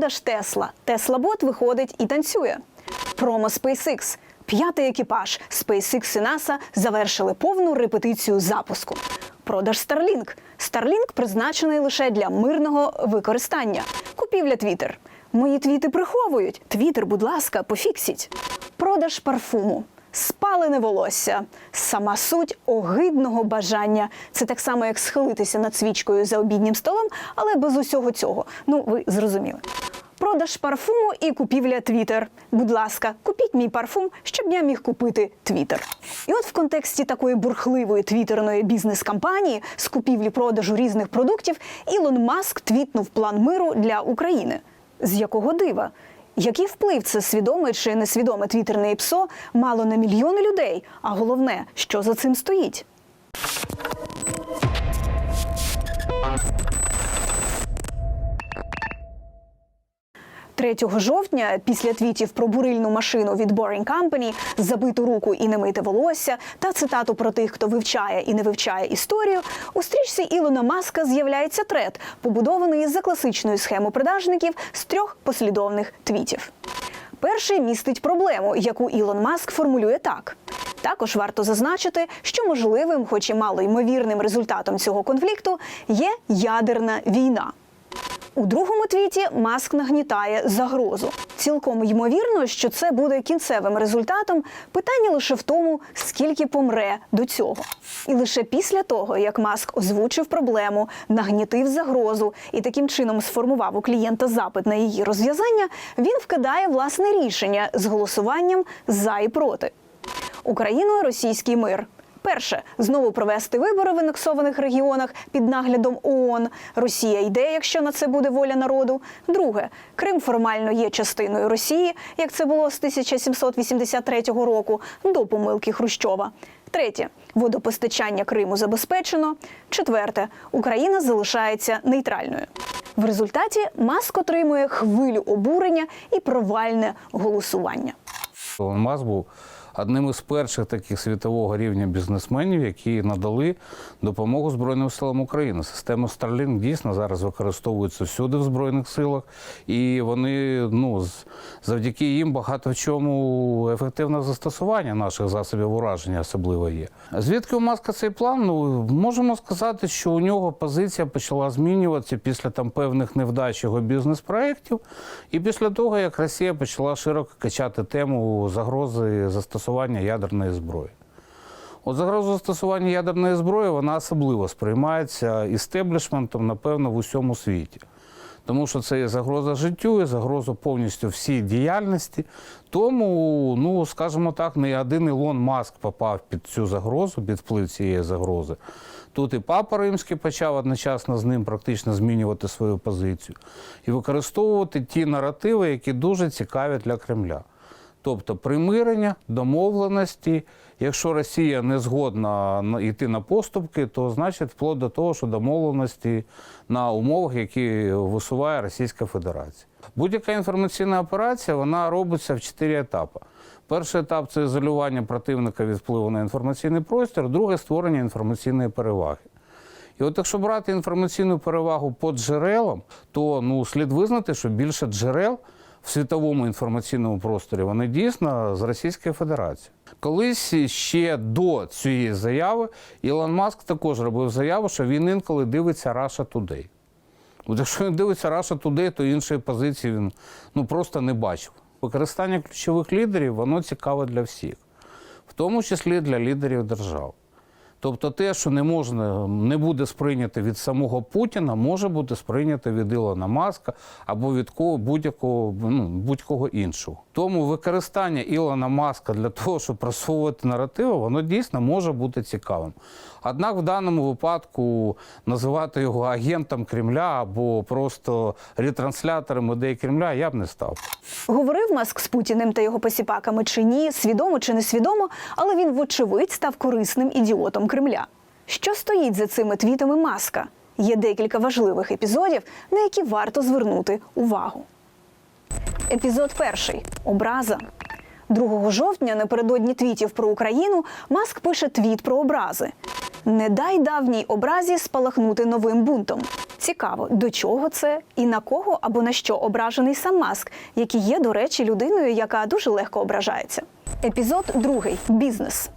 Продаж Тесла. Тесла-бот виходить і танцює. Промо SpaceX. П'ятий екіпаж SpaceX і NASA завершили повну репетицію запуску. Продаж Starlink. Starlink призначений лише для мирного використання. Купівля Twitter. Мої твіти приховують. Твіттер, будь ласка, пофіксіть. Продаж парфуму. Спалене волосся. Сама суть огидного бажання. Це так само, як схилитися над свічкою за обіднім столом, але без усього цього. Ну, ви зрозуміли. Продаж парфуму і купівля Твіттер. Будь ласка, купіть мій парфум, щоб я міг купити Твіттер. І от в контексті такої бурхливої твіттерної бізнес-кампанії з купівлі-продажу різних продуктів Ілон Маск твітнув план миру для України. З якого дива? Який вплив це свідоме чи несвідоме твіттерне ІПСО мало на мільйони людей? А головне, що за цим стоїть? 3 жовтня, після твітів про бурильну машину від Boring Company, забиту руку і немите волосся та цитату про тих, хто вивчає і не вивчає історію, у стрічці Ілона Маска з'являється трет, побудований за класичною схемою продажників з трьох послідовних твітів. Перший містить проблему, яку Ілон Маск формулює так. Також варто зазначити, що можливим, хоч і мало ймовірним результатом цього конфлікту, є ядерна війна. У другому твіті Маск нагнітає загрозу. Цілком ймовірно, що це буде кінцевим результатом. Питання лише в тому, скільки помре до цього. І лише після того, як Маск озвучив проблему, нагнітив загрозу і таким чином сформував у клієнта запит на її розв'язання, він вкидає власне рішення з голосуванням за і проти. Україною російський мир. Перше знову провести вибори в анексованих регіонах під наглядом ООН. Росія йде, якщо на це буде воля народу. Друге, Крим формально є частиною Росії, як це було з 1783 року до помилки Хрущова. Третє водопостачання Криму забезпечено. Четверте Україна залишається нейтральною. В результаті Маск отримує хвилю обурення і провальне голосування. Маск був одним із перших таких світового рівня бізнесменів, які надали допомогу Збройним силам України. Система Starlink дійсно зараз використовується всюди в Збройних силах, і вони ну, завдяки їм багато в чому ефективне застосування наших засобів ураження особливо є. Звідки у Маска цей план? Ну, можемо сказати, що у нього позиція почала змінюватися після там певних невдач його бізнес-проєктів, і після того, як Росія почала широко качати тему загрози застосування ядерної зброї. От загроза застосування ядерної зброї вона особливо сприймається істеблішментом, напевно, в усьому світі. Тому що це є загроза життю, і загроза повністю всій діяльності. Тому, ну скажімо так, не один Ілон Маск попав під цю загрозу, під вплив цієї загрози. Тут і папа римський почав одночасно з ним практично змінювати свою позицію і використовувати ті наративи, які дуже цікаві для Кремля. Тобто примирення, домовленості. Якщо Росія не згодна йти на поступки, то значить вплоть до того, що домовленості на умовах, які висуває Російська Федерація. Будь-яка інформаційна операція вона робиться в чотири етапи. Перший етап це ізолювання противника від впливу на інформаційний простір, друге створення інформаційної переваги. І от якщо брати інформаційну перевагу по джерелам, то ну, слід визнати, що більше джерел в світовому інформаційному просторі вони дійсно з Російської Федерації. Колись ще до цієї заяви Ілон Маск також робив заяву, що він інколи дивиться Russia Today. От якщо він дивиться Russia Today, то іншої позиції він ну, просто не бачив. Використання ключових лідерів воно цікаве для всіх, в тому числі для лідерів держав. Тобто те, що не можна, не буде сприйнято від самого Путіна, може бути сприйнято від Ілона Маска або від кого будь-якого ну, будь-кого іншого. Тому використання Ілона Маска для того, щоб просовувати наративи, воно дійсно може бути цікавим. Однак в даному випадку називати його агентом Кремля або просто ретранслятором ідей Кремля я б не став. Говорив Маск з Путіним та його посіпаками чи ні, свідомо чи несвідомо, але він, вочевидь, став корисним ідіотом Кремля. Що стоїть за цими твітами Маска? Є декілька важливих епізодів, на які варто звернути увагу. Епізод перший образа. 2 жовтня, напередодні твітів про Україну, Маск пише твіт про образи. Не дай давній образі спалахнути новим бунтом. Цікаво, до чого це і на кого або на що ображений сам Маск, який є, до речі, людиною, яка дуже легко ображається. Епізод другий бізнес.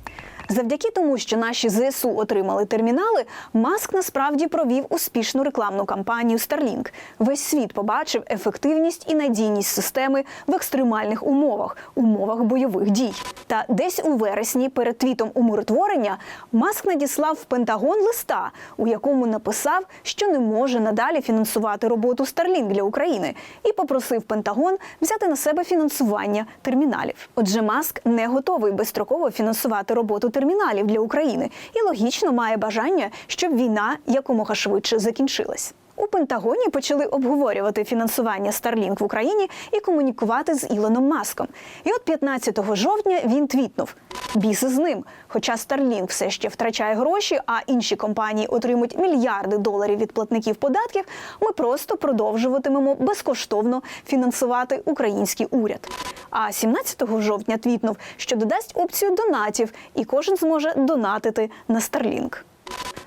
Завдяки тому, що наші ЗСУ отримали термінали, Маск насправді провів успішну рекламну кампанію Starlink. Весь світ побачив ефективність і надійність системи в екстремальних умовах, умовах бойових дій. Та десь у вересні, перед твітом умиротворення, Маск надіслав в Пентагон листа, у якому написав, що не може надалі фінансувати роботу Starlink для України, і попросив Пентагон взяти на себе фінансування терміналів. Отже, Маск не готовий безстроково фінансувати роботу терміналів для України і логічно має бажання, щоб війна якомога швидше закінчилась. У Пентагоні почали обговорювати фінансування Starlink в Україні і комунікувати з Ілоном Маском. І от 15 жовтня він твітнув: біси з ним. Хоча Starlink все ще втрачає гроші, а інші компанії отримують мільярди доларів від платників податків. Ми просто продовжуватимемо безкоштовно фінансувати український уряд. А 17 жовтня твітнув, що додасть опцію донатів, і кожен зможе донатити на Starlink.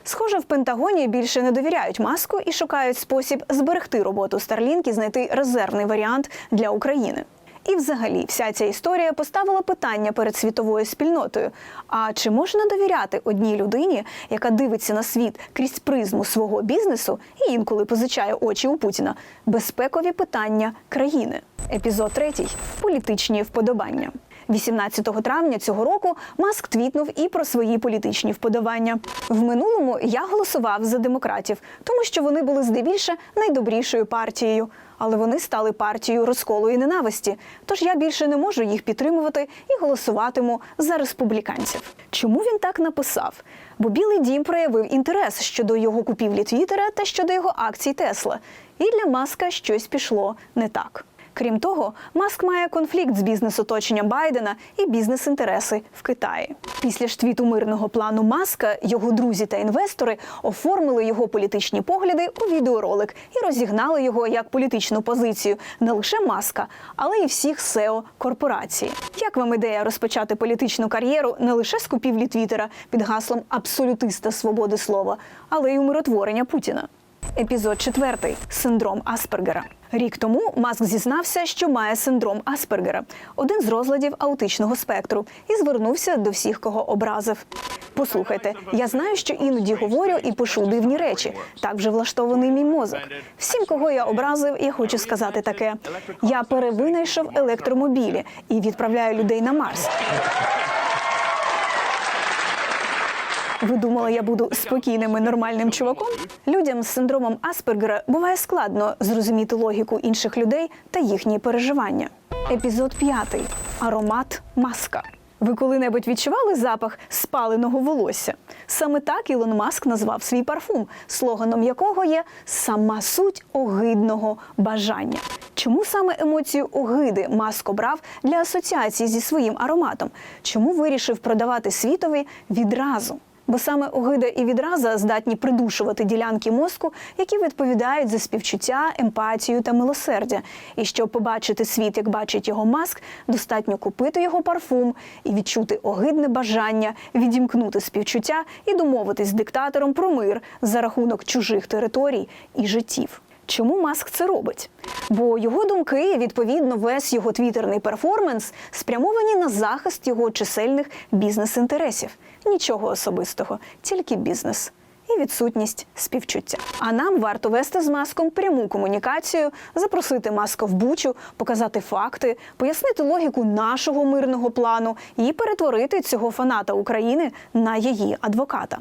Схоже, в Пентагоні більше не довіряють маску і шукають спосіб зберегти роботу Starlink і знайти резервний варіант для України. І, взагалі, вся ця історія поставила питання перед світовою спільнотою: а чи можна довіряти одній людині, яка дивиться на світ крізь призму свого бізнесу і інколи позичає очі у Путіна? Безпекові питання країни. Епізод третій політичні вподобання. 18 травня цього року Маск твітнув і про свої політичні вподобання. В минулому я голосував за демократів, тому що вони були здебільше найдобрішою партією. Але вони стали партією розколу і ненависті. Тож я більше не можу їх підтримувати і голосуватиму за республіканців. Чому він так написав? Бо Білий Дім проявив інтерес щодо його купівлі Твіттера та щодо його акцій Тесла. І для Маска щось пішло не так. Крім того, Маск має конфлікт з бізнес-оточенням Байдена і бізнес-інтереси в Китаї. Після ж твіту мирного плану Маска його друзі та інвестори оформили його політичні погляди у відеоролик і розігнали його як політичну позицію не лише Маска, але й всіх SEO корпорації. Як вам ідея розпочати політичну кар'єру не лише з купівлі Твіттера під гаслом абсолютиста свободи слова, але й умиротворення Путіна? Епізод четвертий синдром Аспергера. Рік тому Маск зізнався, що має синдром Аспергера, один з розладів аутичного спектру, і звернувся до всіх, кого образив. Послухайте, я знаю, що іноді говорю і пишу дивні речі. Так вже влаштований мій мозок. Всім, кого я образив, я хочу сказати таке: я перевинайшов електромобілі і відправляю людей на Марс. Ви думали, я буду спокійним і нормальним чуваком? Людям з синдромом Аспергера буває складно зрозуміти логіку інших людей та їхні переживання. Епізод п'ятий. Аромат маска. Ви коли-небудь відчували запах спаленого волосся? Саме так Ілон Маск назвав свій парфум, слоганом якого є сама суть огидного бажання. Чому саме емоцію огиди Маск обрав для асоціації зі своїм ароматом? Чому вирішив продавати світові відразу? Бо саме огида і відраза здатні придушувати ділянки мозку, які відповідають за співчуття, емпатію та милосердя. І щоб побачити світ, як бачить його маск, достатньо купити його парфум і відчути огидне бажання, відімкнути співчуття і домовитись з диктатором про мир за рахунок чужих територій і життів. Чому маск це робить? Бо його думки, відповідно, весь його твіттерний перформанс спрямовані на захист його чисельних бізнес-інтересів. Нічого особистого, тільки бізнес. І відсутність співчуття. А нам варто вести з маском пряму комунікацію, запросити маска в бучу, показати факти, пояснити логіку нашого мирного плану і перетворити цього фаната України на її адвоката.